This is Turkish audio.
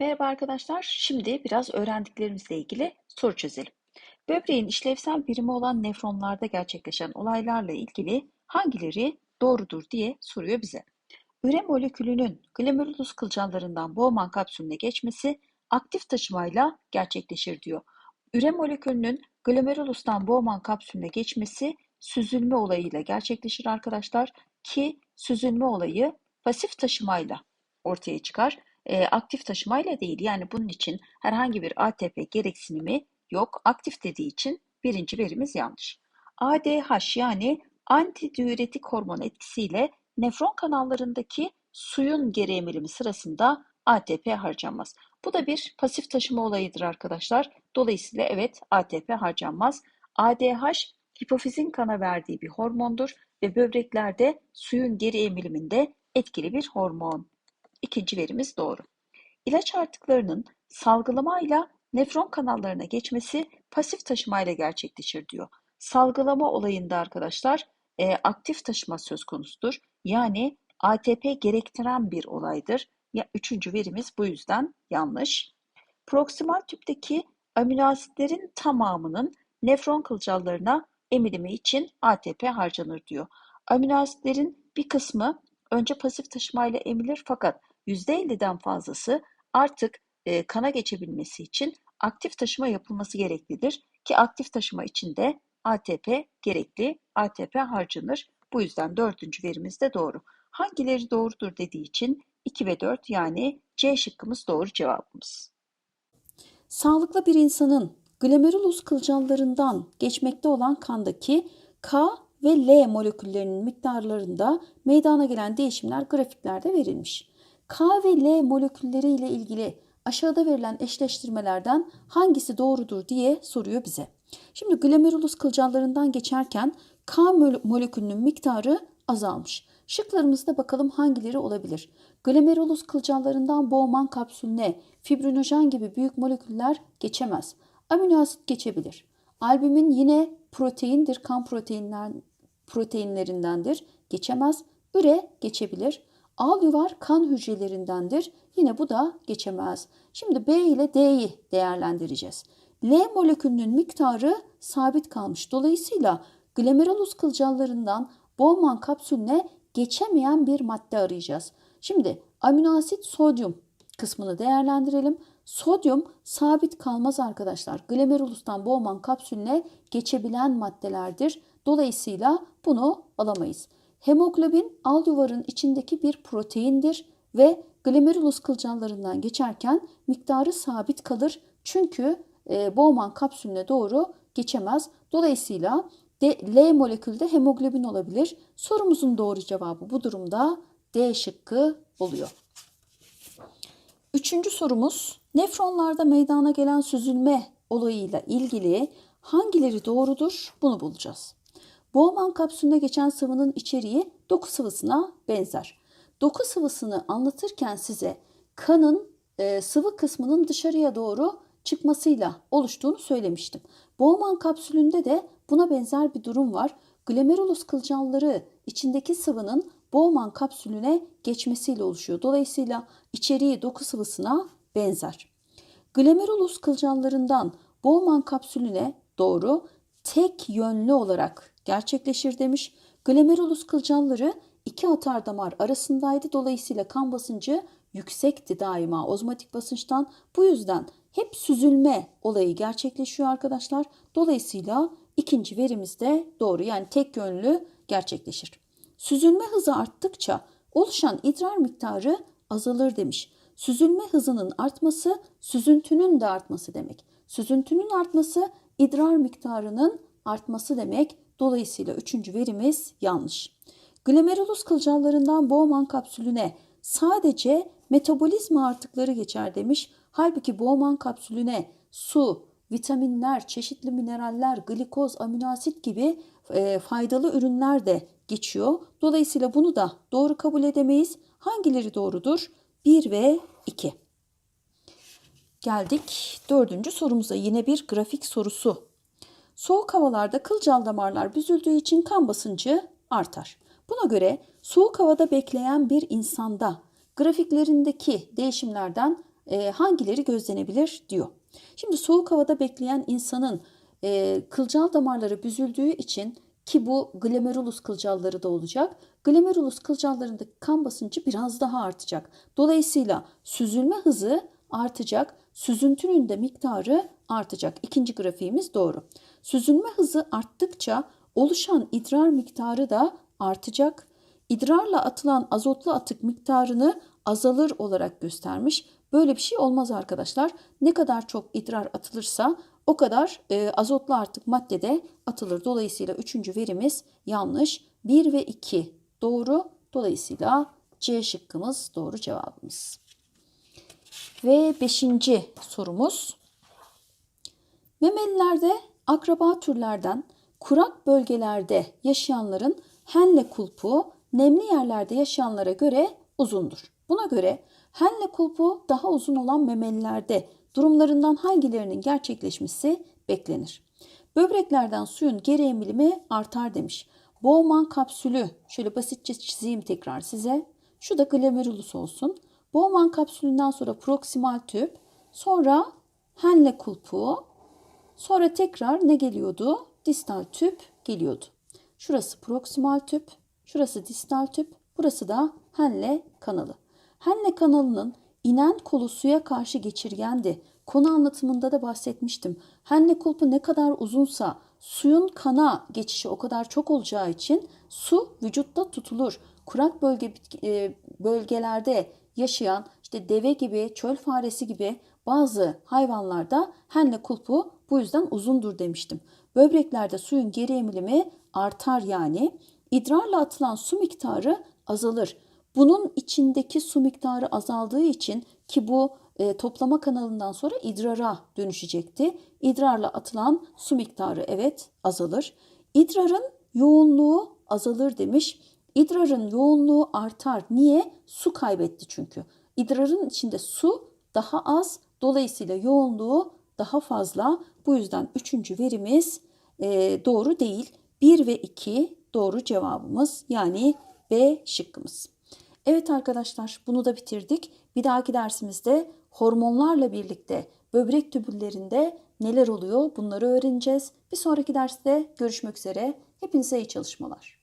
Merhaba arkadaşlar. Şimdi biraz öğrendiklerimizle ilgili soru çözelim. Böbreğin işlevsel birimi olan nefronlarda gerçekleşen olaylarla ilgili hangileri doğrudur diye soruyor bize. Üre molekülünün glomerulus kılcallarından Bowman kapsülüne geçmesi aktif taşımayla gerçekleşir diyor. Üre molekülünün glomerulustan Bowman kapsülüne geçmesi süzülme olayıyla gerçekleşir arkadaşlar ki süzülme olayı pasif taşımayla ortaya çıkar e, aktif taşımayla değil. Yani bunun için herhangi bir ATP gereksinimi yok. Aktif dediği için birinci verimiz yanlış. ADH yani antidiüretik hormon etkisiyle nefron kanallarındaki suyun geri emilimi sırasında ATP harcanmaz. Bu da bir pasif taşıma olayıdır arkadaşlar. Dolayısıyla evet ATP harcanmaz. ADH hipofizin kana verdiği bir hormondur ve böbreklerde suyun geri emiliminde etkili bir hormon. İkinci verimiz doğru. İlaç artıklarının salgılamayla nefron kanallarına geçmesi pasif taşımayla gerçekleşir diyor. Salgılama olayında arkadaşlar e, aktif taşıma söz konusudur. Yani ATP gerektiren bir olaydır. Ya, üçüncü verimiz bu yüzden yanlış. Proksimal tüpteki amino asitlerin tamamının nefron kılcallarına emilimi için ATP harcanır diyor. Amino asitlerin bir kısmı önce pasif taşımayla emilir fakat %50'den fazlası artık e, kana geçebilmesi için aktif taşıma yapılması gereklidir. Ki aktif taşıma için de ATP gerekli, ATP harcanır. Bu yüzden dördüncü verimiz de doğru. Hangileri doğrudur dediği için 2 ve 4 yani C şıkkımız doğru cevabımız. Sağlıklı bir insanın glomerulus kılcallarından geçmekte olan kandaki K ve L moleküllerinin miktarlarında meydana gelen değişimler grafiklerde verilmiş. K ve L molekülleri ile ilgili aşağıda verilen eşleştirmelerden hangisi doğrudur diye soruyor bize. Şimdi glomerulus kılcallarından geçerken K molekülünün miktarı azalmış. Şıklarımızda bakalım hangileri olabilir. Glomerulus kılcallarından Bowman kapsülüne fibrinojen gibi büyük moleküller geçemez. Amino asit geçebilir. Albumin yine proteindir, kan proteinler, proteinlerindendir. Geçemez. Üre geçebilir. Al yuvar kan hücrelerindendir. Yine bu da geçemez. Şimdi B ile D'yi değerlendireceğiz. L molekülünün miktarı sabit kalmış. Dolayısıyla glomerulus kılcallarından Bowman kapsülüne geçemeyen bir madde arayacağız. Şimdi amino asit sodyum kısmını değerlendirelim. Sodyum sabit kalmaz arkadaşlar. Glomerulustan Bowman kapsülüne geçebilen maddelerdir. Dolayısıyla bunu alamayız. Hemoglobin al yuvarın içindeki bir proteindir ve glomerulus kılcallarından geçerken miktarı sabit kalır. Çünkü e, Bowman kapsülüne doğru geçemez. Dolayısıyla D, L molekülde hemoglobin olabilir. Sorumuzun doğru cevabı bu durumda D şıkkı oluyor. Üçüncü sorumuz nefronlarda meydana gelen süzülme olayıyla ilgili hangileri doğrudur bunu bulacağız. Bowman kapsülüne geçen sıvının içeriği doku sıvısına benzer. Doku sıvısını anlatırken size kanın e, sıvı kısmının dışarıya doğru çıkmasıyla oluştuğunu söylemiştim. Bowman kapsülünde de buna benzer bir durum var. Glomerulus kılcalları içindeki sıvının Bowman kapsülüne geçmesiyle oluşuyor. Dolayısıyla içeriği doku sıvısına benzer. Glomerulus kılcallarından Bowman kapsülüne doğru tek yönlü olarak gerçekleşir demiş. Glomerulus kılcalları iki atar damar arasındaydı. Dolayısıyla kan basıncı yüksekti daima ozmotik basınçtan. Bu yüzden hep süzülme olayı gerçekleşiyor arkadaşlar. Dolayısıyla ikinci verimiz de doğru yani tek yönlü gerçekleşir. Süzülme hızı arttıkça oluşan idrar miktarı azalır demiş. Süzülme hızının artması süzüntünün de artması demek. Süzüntünün artması idrar miktarının artması demek. Dolayısıyla üçüncü verimiz yanlış. Glomerulus kılcallarından Bowman kapsülüne sadece metabolizma artıkları geçer demiş. Halbuki Bowman kapsülüne su, vitaminler, çeşitli mineraller, glikoz, aminoasit gibi e, faydalı ürünler de geçiyor. Dolayısıyla bunu da doğru kabul edemeyiz. Hangileri doğrudur? 1 ve 2. Geldik dördüncü sorumuza. Yine bir grafik sorusu Soğuk havalarda kılcal damarlar büzüldüğü için kan basıncı artar. Buna göre soğuk havada bekleyen bir insanda grafiklerindeki değişimlerden e, hangileri gözlenebilir diyor. Şimdi soğuk havada bekleyen insanın e, kılcal damarları büzüldüğü için ki bu glomerulus kılcalları da olacak. Glomerulus kılcallarındaki kan basıncı biraz daha artacak. Dolayısıyla süzülme hızı artacak. Süzüntünün de miktarı artacak. İkinci grafiğimiz doğru. Süzülme hızı arttıkça oluşan idrar miktarı da artacak. İdrarla atılan azotlu atık miktarını azalır olarak göstermiş. Böyle bir şey olmaz arkadaşlar. Ne kadar çok idrar atılırsa o kadar e, azotlu artık madde de atılır. Dolayısıyla üçüncü verimiz yanlış. 1 ve 2 doğru. Dolayısıyla C şıkkımız doğru cevabımız. Ve beşinci sorumuz. Memelilerde akraba türlerden kurak bölgelerde yaşayanların henle kulpu nemli yerlerde yaşayanlara göre uzundur. Buna göre henle kulpu daha uzun olan memelilerde durumlarından hangilerinin gerçekleşmesi beklenir? Böbreklerden suyun geri emilimi artar demiş. Bowman kapsülü şöyle basitçe çizeyim tekrar size. Şu da glomerulus olsun. Bowman kapsülünden sonra proksimal tüp, sonra henle kulpu, sonra tekrar ne geliyordu? Distal tüp geliyordu. Şurası proksimal tüp, şurası distal tüp, burası da henle kanalı. Henle kanalının inen kolu suya karşı geçirgendi. Konu anlatımında da bahsetmiştim. Henle kulpu ne kadar uzunsa suyun kana geçişi o kadar çok olacağı için su vücutta tutulur. Kurak bölge e, bölgelerde yaşayan işte deve gibi, çöl faresi gibi bazı hayvanlarda henle kulpu bu yüzden uzundur demiştim. Böbreklerde suyun geri emilimi artar yani. İdrarla atılan su miktarı azalır. Bunun içindeki su miktarı azaldığı için ki bu e, toplama kanalından sonra idrara dönüşecekti. İdrarla atılan su miktarı evet azalır. İdrarın yoğunluğu azalır demiş. İdrarın yoğunluğu artar. Niye? Su kaybetti çünkü. İdrarın içinde su daha az. Dolayısıyla yoğunluğu daha fazla. Bu yüzden üçüncü verimiz e, doğru değil. 1 ve 2 doğru cevabımız yani B şıkkımız. Evet arkadaşlar bunu da bitirdik. Bir dahaki dersimizde hormonlarla birlikte böbrek tübüllerinde neler oluyor bunları öğreneceğiz. Bir sonraki derste görüşmek üzere. Hepinize iyi çalışmalar.